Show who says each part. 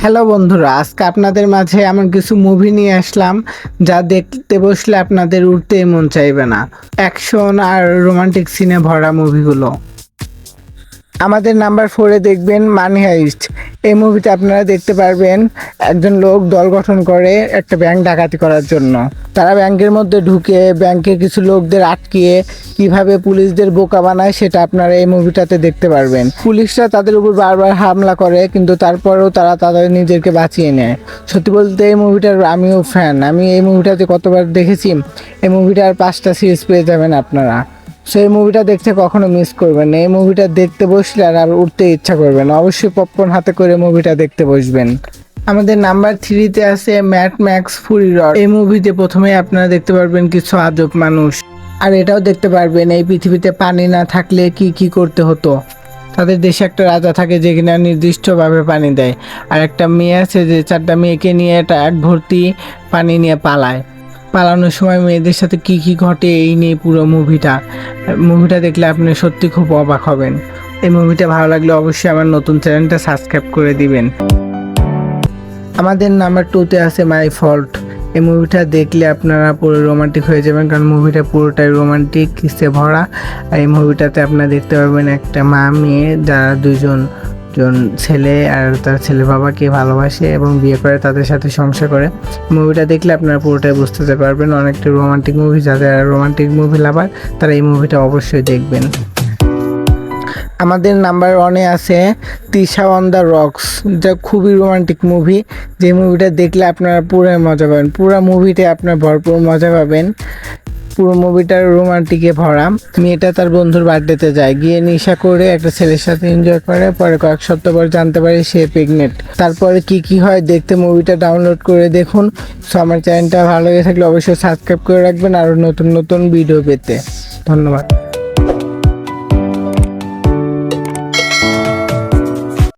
Speaker 1: Hello বন্ধুরা, আজকে আপনাদের মাঝে এমন কিছু মুভি নিয়ে আসলাম, যা দেখতে বসলে আপনাদের উঠতে মন চাইবে না। অ্যাকশন আর রোমান্টিক সিনে ভরা মুভিগুলো আমাদের নাম্বার ফোরে দেখবেন মানি হাইস্ট এই মুভিতে আপনারা দেখতে পারবেন। একজন লোক দল গঠন করে একটা ব্যাংক ডাকাতি করার জন্য। তারা ব্যাংকের মধ্যে ঢুকে ব্যাংকের কিছু লোকদের আটকিয়ে কীভাবে পুলিশদের বোকা বানায় সেটা আপনারা এই মুভিটাতে দেখতে পারবেন। পুলিশরা তাদের উপর বারবার হামলা করে, কিন্তু তারপরেও তারা তাদের নিজেকে বাঁচিয়ে নেয়। সত্যি বলতে এই মুভিটার আমিও ফ্যান আমি এই মুভিটাতে কতবার দেখেছি, এই মুভিটার পাঁচটা সিরিজ পেয়ে যাবেন আপনারা। সো এই মুভিটা দেখতে কখনো মিস করবেন এই মুভিটা দেখতে বসলে আর আর উঠতে ইচ্ছা করবেন অবশ্যই পপকর্ন হাতে করে মুভিটা দেখতে বসবেন। আমাদের নাম্বার থ্রিতে আছে ম্যাট ম্যাক্স ফুরি রড এই মুভিতে প্রথমেই আপনারা দেখতে পারবেন কিছু আজব মানুষ। আর এটাও দেখতে পারবেন এই পৃথিবীতে পানি না থাকলে কি কি করতে হতো? তাদের দেশে একটা রাজা থাকে যে কিনা নির্দিষ্টভাবে পানি দেয়। আর একটা মেয়ে আছে যে চারটা মেয়েকে নিয়ে একটা এক ভর্তি পানি নিয়ে পালায়। পালানোর সময় মেয়েদের সাথে কি কি ঘটে এই নিয়ে পুরো মুভিটা মুভিটা দেখলে আপনি সত্যি খুব অবাক হবেন। এই মুভিটা ভালো লাগলে অবশ্যই আমার নতুন চ্যানেলটা সাবস্ক্রাইব করে দিবেন। আমাদের নাম্বার টুতে আছে মাই ফল্ট এই মুভিটা দেখলে আপনারা পুরো রোমান্টিক হয়ে যাবেন, কারণ মুভিটা পুরোটাই রোমান্টিক কিসে ভরা। আর এই মুভিটাতে আপনারা দেখতে পাবেন একটা মা মেয়ে যারা দুজন জন ছেলে আর তার ছেলে বাবাকে ভালোবাসে এবং বিয়ে করে, তাদের সাথে সংসার করে। মুভিটা দেখলে আপনারা পুরোটাই বুঝতে পারবেন অনেকটা রোমান্টিক মুভি যাদের রোমান্টিক মুভি লাভার তারা এই মুভিটা অবশ্যই দেখবেন। আমাদের নাম্বার ওয়ানে আছে তিশা অন দ্য রক্স যা খুবই রোমান্টিক মুভি যে মুভিটা দেখলে আপনারা পুরো মজা পাবেন। পুরো মুভিতে আপনার ভরপুর মজা পাবেন। পুরো মুভিটার রোমান্টিকে ভরা। মেয়েটা তার বন্ধুর বার্থডেতে যায়। গিয়ে নেশা করে একটা ছেলের সাথে এনজয় করে। পরে কয়েক সপ্তাহ পর জানতে পারে সে প্রেগনেন্ট তারপরে কি কি হয় দেখতে মুভিটা ডাউনলোড করে দেখুন। সো আমার চ্যানেলটা ভালো লেগে থাকলে অবশ্যই সাবস্ক্রাইব করে রাখবেন। আরও নতুন নতুন ভিডিও পেতে। ধন্যবাদ।